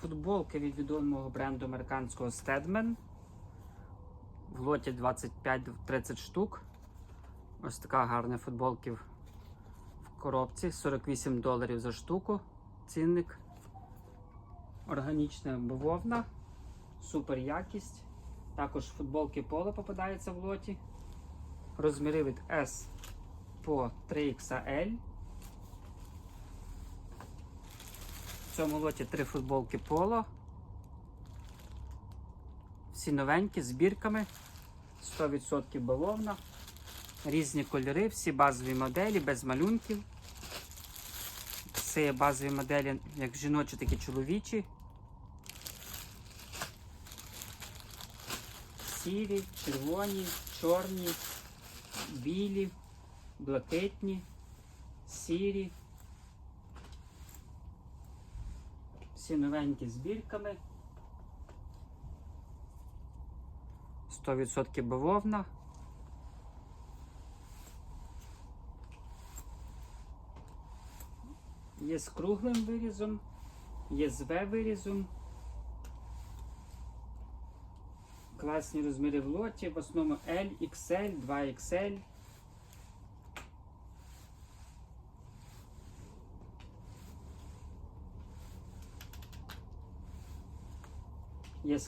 Футболки від відомого бренду американського Stedman. В лоті 25-30 штук. Ось така гарна футболки в коробці. 48 доларів за штуку. Цінник. Органічна бавовна. Супер якість. Також футболки поло попадаються в лоті. Розміри від S по 3XL. Цьому лоті три футболки поло. Всі новенькі з бірками. 100% бавовна. Різні кольори, всі базові моделі, без малюнків. Це є базові моделі, як жіночі, так і чоловічі. Сірі, червоні, чорні, білі, блакитні, сірі. Всі новенькі з бірками. 100% бавовна. Є з круглим вирізом, є з В вирізом. Класні розміри в лоті, в основному L, XL, 2XL. Є